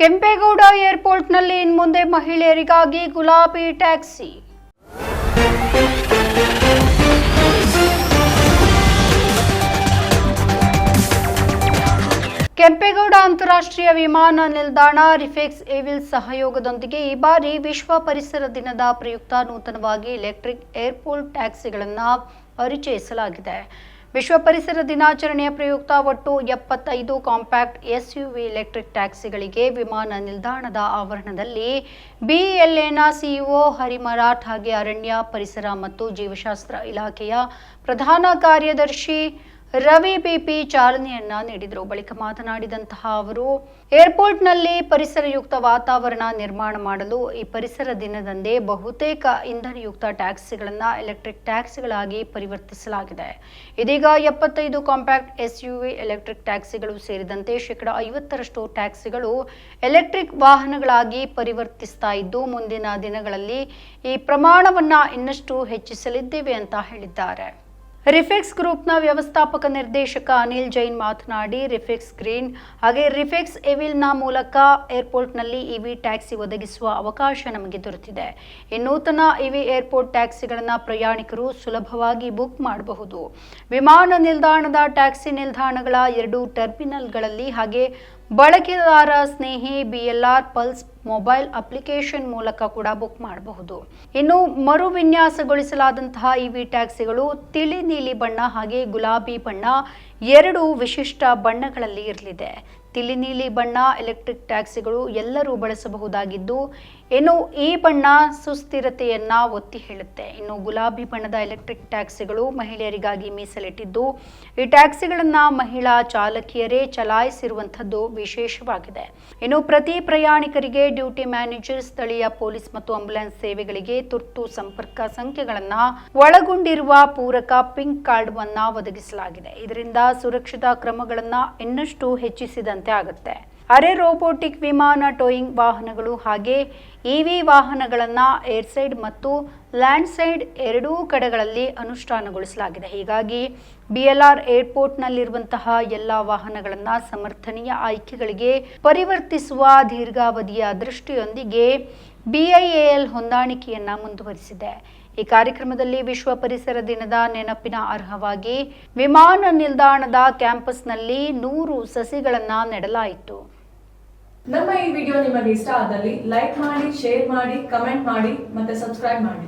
ಕೆಂಪೇಗೌಡ ಏರ್ಪೋರ್ಟ್ನಲ್ಲಿ ಇನ್ಮುಂದೆ ಮಹಿಳೆಯರಿಗಾಗಿ ಗುಲಾಬಿ ಟ್ಯಾಕ್ಸಿ. ಕೆಂಪೇಗೌಡ ಅಂತಾರಾಷ್ಟ್ರೀಯ ವಿಮಾನ ನಿಲ್ದಾಣ ರಿಫೆಕ್ಸ್ ಏವಿಲ್ ಸಹಯೋಗದೊಂದಿಗೆ ಈ ಬಾರಿ ವಿಶ್ವ ಪರಿಸರ ದಿನದ ಪ್ರಯುಕ್ತ ನೂತನವಾಗಿ ಎಲೆಕ್ಟ್ರಿಕ್ ಏರ್ಪೋರ್ಟ್ ಟ್ಯಾಕ್ಸಿಗಳನ್ನು ಪರಿಚಯಿಸಲಾಗಿದೆ. ವಿಶ್ವ ಪರಿಸರ ದಿನಾಚರಣೆಯ ಪ್ರಯುಕ್ತ ಒಟ್ಟು ಎಪ್ಪತ್ತೈದು ಕಾಂಪ್ಯಾಕ್ಟ್ ಎಸ್ಯುವಿ ಎಲೆಕ್ಟ್ರಿಕ್ ಟ್ಯಾಕ್ಸಿಗಳಿಗೆ ವಿಮಾನ ನಿಲ್ದಾಣದ ಆವರಣದಲ್ಲಿ ಬಿಎಲ್ಎನ ಸಿಇಒ ಹರಿಮರಾಠ್ ಹಾಗೆ ಅರಣ್ಯ, ಪರಿಸರ ಮತ್ತು ಜೀವಶಾಸ್ತ್ರ ಇಲಾಖೆಯ ಪ್ರಧಾನ ಕಾರ್ಯದರ್ಶಿ ರವಿ ಬಿಪಿ ಚಾಲನೆಯನ್ನ ನೀಡಿದರು. ಬಳಿಕ ಮಾತನಾಡಿದಂತಹ ಅವರು, ಏರ್ಪೋರ್ಟ್ನಲ್ಲಿ ಪರಿಸರಯುಕ್ತ ವಾತಾವರಣ ನಿರ್ಮಾಣ ಮಾಡಲು ಈ ಪರಿಸರ ದಿನದಂದೇ ಬಹುತೇಕ ಇಂಧನಯುಕ್ತ ಟ್ಯಾಕ್ಸಿಗಳನ್ನು ಎಲೆಕ್ಟ್ರಿಕ್ ಟ್ಯಾಕ್ಸಿಗಳಾಗಿ ಪರಿವರ್ತಿಸಲಾಗಿದೆ. ಇದೀಗ ಎಪ್ಪತ್ತೈದು ಕಾಂಪ್ಯಾಕ್ಟ್ ಎಸ್ಯುವಿ ಎಲೆಕ್ಟ್ರಿಕ್ ಟ್ಯಾಕ್ಸಿಗಳು ಸೇರಿದಂತೆ ಶೇಕಡ ಐವತ್ತರಷ್ಟು ಟ್ಯಾಕ್ಸಿಗಳು ಎಲೆಕ್ಟ್ರಿಕ್ ವಾಹನಗಳಾಗಿ ಪರಿವರ್ತಿಸ್ತಾ ಇದ್ದು, ಮುಂದಿನ ದಿನಗಳಲ್ಲಿ ಈ ಪ್ರಮಾಣವನ್ನು ಇನ್ನಷ್ಟು ಹೆಚ್ಚಿಸಲಿದ್ದೇವೆ ಅಂತ ಹೇಳಿದ್ದಾರೆ. ರಿಫೆಕ್ಸ್ ಗ್ರೂಪ್ನ ವ್ಯವಸ್ಥಾಪಕ ನಿರ್ದೇಶಕ ಅನಿಲ್ ಜೈನ್ ಮಾತನಾಡಿ ರಿಫೆಕ್ಸ್ ಗ್ರೀನ್ ಹಾಗೆ ರಿಫೆಕ್ಸ್ ಎವಿಲ್ನ ಮೂಲಕ ಏರ್ಪೋರ್ಟ್ನಲ್ಲಿ ಇವಿ ಟ್ಯಾಕ್ಸಿ ಒದಗಿಸುವ ಅವಕಾಶ ನಮಗೆ ದೊರೆತಿದೆ. ಈ ನೂತನ ಇವಿ ಏರ್ಪೋರ್ಟ್ ಟ್ಯಾಕ್ಸಿಗಳನ್ನು ಪ್ರಯಾಣಿಕರು ಸುಲಭವಾಗಿ ಬುಕ್ ಮಾಡಬಹುದು. ವಿಮಾನ ನಿಲ್ದಾಣದ ಟ್ಯಾಕ್ಸಿ ನಿಲ್ದಾಣಗಳ ಎರಡು ಟರ್ಮಿನಲ್ಗಳಲ್ಲಿ ಹಾಗೆ ಬಳಕೆದಾರ ಸ್ನೇಹಿ ಬಿಎಲ್ಆರ್ ಪಲ್ಸ್ ಮೊಬೈಲ್ ಅಪ್ಲಿಕೇಶನ್ ಮೂಲಕ ಕೂಡ ಬುಕ್ ಮಾಡಬಹುದು. ಇನ್ನು ಮರು ವಿನ್ಯಾಸಗೊಳಿಸಲಾದಂತಹ ಇವಿ ಟ್ಯಾಕ್ಸಿಗಳು ತಿಳಿ ನೀಲಿ ಬಣ್ಣ ಹಾಗೆ ಗುಲಾಬಿ ಬಣ್ಣ ಎರಡು ವಿಶಿಷ್ಟ ಬಣ್ಣಗಳಲ್ಲಿ ಇರಲಿದೆ. ತಿಳಿ ನೀಲಿ ಬಣ್ಣ ಎಲೆಕ್ಟ್ರಿಕ್ ಟ್ಯಾಕ್ಸಿಗಳು ಎಲ್ಲರೂ ಬಳಸಬಹುದಾಗಿದ್ದು, ಇನ್ನು ಈ ಬಣ್ಣ ಸುಸ್ಥಿರತೆಯನ್ನ ಒತ್ತಿ ಹೇಳುತ್ತೆ. ಇನ್ನು ಗುಲಾಬಿ ಬಣ್ಣದ ಎಲೆಕ್ಟ್ರಿಕ್ ಟ್ಯಾಕ್ಸಿಗಳು ಮಹಿಳೆಯರಿಗಾಗಿ ಮೀಸಲಿಟ್ಟಿದ್ದು, ಈ ಟ್ಯಾಕ್ಸಿಗಳನ್ನ ಮಹಿಳಾ ಚಾಲಕಿಯರೇ ಚಲಾಯಿಸಿರುವಂಥದ್ದು ವಿಶೇಷವಾಗಿದೆ. ಇನ್ನು ಪ್ರತಿ ಪ್ರಯಾಣಿಕರಿಗೆ ಡ್ಯೂಟಿ ಮ್ಯಾನೇಜರ್ ಸ್ಥಳೀಯ ಪೊಲೀಸ್ ಮತ್ತು ಆಂಬ್ಯುಲೆನ್ಸ್ ಸೇವೆಗಳಿಗೆ ತುರ್ತು ಸಂಪರ್ಕ ಸಂಖ್ಯೆಗಳನ್ನ ಒಳಗೊಂಡಿರುವ ಪೂರಕ ಪಿಂಕ್ ಕಾರ್ಡ್ ಒದಗಿಸಲಾಗಿದೆ. ಇದರಿಂದ ಸುರಕ್ಷತಾ ಕ್ರಮಗಳನ್ನ ಇನ್ನಷ್ಟು ಹೆಚ್ಚಿಸಿದಂತೆ ಆಗುತ್ತೆ. ಅರೆ ರೋಬೋಟಿಕ್ ವಿಮಾನ ಟೋಯಿಂಗ್ ವಾಹನಗಳು ಹಾಗೆ ಇವಿ ವಾಹನಗಳನ್ನು ಏರ್ಸೈಡ್ ಮತ್ತು ಲ್ಯಾಂಡ್ ಸೈಡ್ ಎರಡೂ ಕಡೆಗಳಲ್ಲಿ ಅನುಷ್ಠಾನಗೊಳಿಸಲಾಗಿದೆ. ಹೀಗಾಗಿ ಬಿ ಎಲ್ ಬಿಎಲ್ಆರ್ ಏರ್ಪೋರ್ಟ್ನಲ್ಲಿರುವಂತಹ ಎಲ್ಲ ವಾಹನಗಳನ್ನು ಸಮರ್ಥನೀಯ ಆಯ್ಕೆಗಳಿಗೆ ಪರಿವರ್ತಿಸುವ ದೀರ್ಘಾವಧಿಯ ದೃಷ್ಟಿಯೊಂದಿಗೆ ಬಿಐಎಎಲ್ ಹೊಂದಾಣಿಕೆಯನ್ನ ಮುಂದುವರಿಸಿದೆ. ಈ ಕಾರ್ಯಕ್ರಮದಲ್ಲಿ ವಿಶ್ವ ಪರಿಸರ ದಿನದ ನೆನಪಿನ ಅರ್ಹವಾಗಿ ವಿಮಾನ ನಿಲ್ದಾಣದ ಕ್ಯಾಂಪಸ್ನಲ್ಲಿ ನೂರು ಸಸಿಗಳನ್ನ ನೆಡಲಾಯಿತು. ನಮ್ಮ ಈ ವಿಡಿಯೋ ನಿಮಗೆ ಇಷ್ಟ ಆದಲ್ಲಿ ಲೈಕ್ ಮಾಡಿ, ಶೇರ್ ಮಾಡಿ, ಕಮೆಂಟ್ ಮಾಡಿ ಮತ್ತೆ ಸಬ್ಸ್ಕ್ರೈಬ್ ಮಾಡಿ.